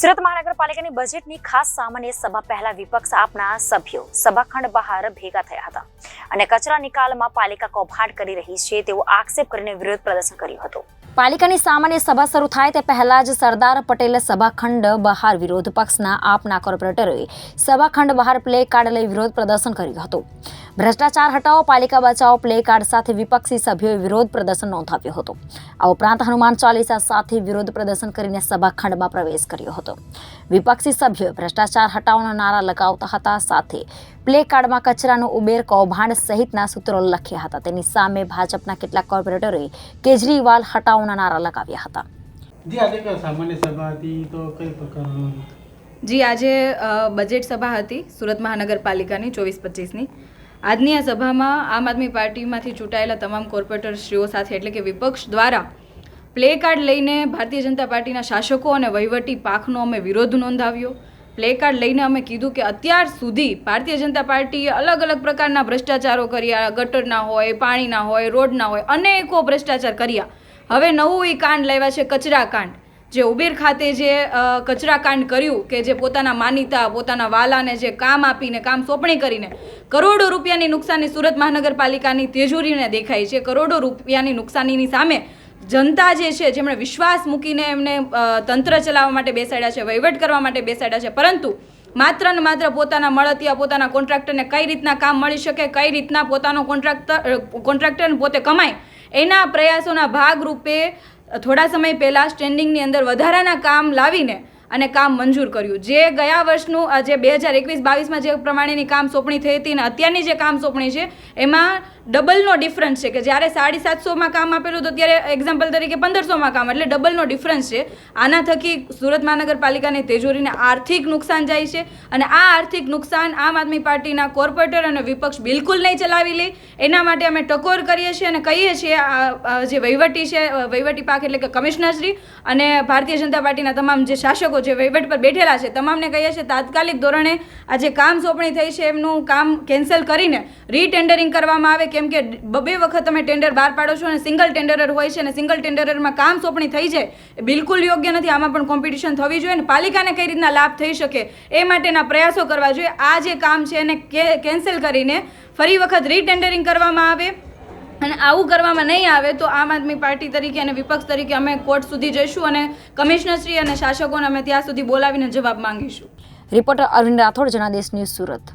સુરત મહાનગરપાલિકાની બજેટની ખાસ સામાન્ય સભા પહેલા વિપક્ષ આપના સભ્યો સભાખંડ બહાર ભેગા થયા હતા અને કચરા નિકાલમાં પાલિકા કૌભાંડ કરી રહી છે તેવો આક્ષેપ કરીને વિરોધ પ્રદર્શન કર્યું હતું. પાલિકાની સામાન્ય સભા શરૂ થાય તે પહેલા જ સરદાર પટેલ સભાખંડ બહાર વિરોધ પક્ષના આપના કોર્પોરેટરોએ સભાખંડ બહાર પ્લે કાર્ડ લઈ વિરોધ પ્રદર્શન કર્યું હતું. ભ્રષ્ટાચાર હટાવો પાલિકા બચાવો પ્લે કાર્ડ સાથે વિપક્ષી સભ્યોએ વિરોધ પ્રદર્શન નોંધાવ્યું હતું. આ ઉપરાંત હનુમાન ચાલીસા સાથે વિરોધ પ્રદર્શન કરીને સભાખંડમાં પ્રવેશ કર્યો હતો. વિપક્ષી સભ્યોએ ભ્રષ્ટાચાર હટાવવાના નારા લગાવતા હતા સાથે પ્લે કાર્ડમાં કચરાનું ઉબેર કૌભાંડ સહિતના સૂત્રો લખ્યા હતા. તેની સામે ભાજપના કેટલાક કોર્પોરેટરોએ કેજરીવાલ હટાવવાના નારા લગાવ્યા હતા. જી આજે કઈ સામાન્ય સભા હતી? તો કઈ પ્રકારનું? જી આજે અ, બજેટ સભા હતી સુરત મહાનગરપાલિકાની ચોવીસ પચીસની. આજની આ સભામાં આમ આદમી પાર્ટીમાંથી ચૂંટાયેલા તમામ કોર્પોરેટરશ્રીઓ સાથે એટલે કે વિપક્ષ દ્વારા પ્લે કાર્ડ લઈને ભારતીય જનતા પાર્ટીના શાસકો અને વહીવટી પાખનો અમે વિરોધ નોંધાવ્યો. પ્લે કાર્ડ લઈને અમે કીધું કે અત્યાર સુધી ભારતીય જનતા પાર્ટીએ અલગ અલગ પ્રકારના ભ્રષ્ટાચારો કર્યા ગટરના હોય પાણીના હોય રોડના હોય, અનેકો ભ્રષ્ટાચાર કર્યા. હવે નવું એ કાંડ લાવ્યા છે, કચરા કાંડ. જે ઉબેર ખાતે જે કચરાકાંડ કર્યું કે જે પોતાના માનીતા, પોતાના વાલાને જે કામ આપીને, કામ સોંપણી કરીને કરોડો રૂપિયાની નુકસાની સુરત મહાનગરપાલિકાની તેજુરીને દેખાય છે. કરોડો રૂપિયાની નુકસાનીની સામે જનતા જે છે, જેમણે વિશ્વાસ મૂકીને એમને તંત્ર ચલાવવા માટે બેસાડ્યા છે, વહીવટ કરવા માટે બેસાડ્યા છે, પરંતુ માત્ર ને માત્ર પોતાના મળતિયા, પોતાના કોન્ટ્રાક્ટરને કઈ રીતના કામ મળી શકે, કઈ રીતના પોતાનો કોન્ટ્રાક્ટર કોન્ટ્રાક્ટર પોતે કમાય, એના પ્રયાસોના ભાગરૂપે થોડા સમય પહેલાં સ્ટેન્ડિંગની અંદર વધારાના કામ લાવીને અને કામ મંજૂર કર્યું. જે ગયા વર્ષનું જે બે હજાર એકવીસ, બાવીસમાં જે પ્રમાણેની કામ સોંપણી થઈ હતી અને અત્યારની જે કામ સોંપણી છે, એમાં ડબલનો ડિફરન્સ છે કે જ્યારે સાડી સાતસોમાં કામ આપેલું તો ત્યારે એક્ઝામ્પલ તરીકે પંદરસોમાં કામ, એટલે ડબલનો ડિફરન્સ છે. આના થકી સુરત મહાનગરપાલિકાની તેજોરીને આર્થિક નુકસાન જાય છે અને આ આર્થિક નુકસાન આમ આદમી પાર્ટીના કોર્પોરેટર અને વિપક્ષ બિલકુલ નહીં ચલાવી લે. એના માટે અમે ટકોર કરીએ છીએ અને કહીએ છીએ જે વહીવટી છે વહીવટી પાક એટલે કે કમિશનરશ્રી અને ભારતીય જનતા પાર્ટીના તમામ જે શાસકો જે વહીવટ પર બેઠેલા છે, તમામને કહીએ છીએ તાત્કાલિક ધોરણે આ જે કામ સોંપણી થઈ છે એમનું કામ કેન્સલ કરીને રીટેન્ડરિંગ કરવામાં આવે, કેમ કે બબે વખત તમે ટેન્ડર બહાર પાડો છો અને સિંગલ ટેન્ડરર હોય છે અને સિંગલ ટેન્ડરરમાં કામ સોંપણી થઈ જાય એ બિલકુલ યોગ્ય નથી, આમાં પણ કોમ્પિટિશન થવી જોઈએ અને પાલિકાને કઈ રીતના લાભ થઈ શકે એ માટેના પ્રયાસો કરવા જોઈએ, આ જે કામ છે એને કેન્સલ કરીને ફરી વખત રીટેન્ડરિંગ કરવામાં આવે અને આવું કરવામાં નહીં આવે તો આમ આદમી પાર્ટી તરીકે અને વિપક્ષ તરીકે અમે કોર્ટ સુધી જઈશું અને કમિશનરશ્રી અને શાસકોને અમે ત્યાં સુધી બોલાવીને જવાબ માંગીશું. Reporter Arvind Rathod, Janadesh news Surat.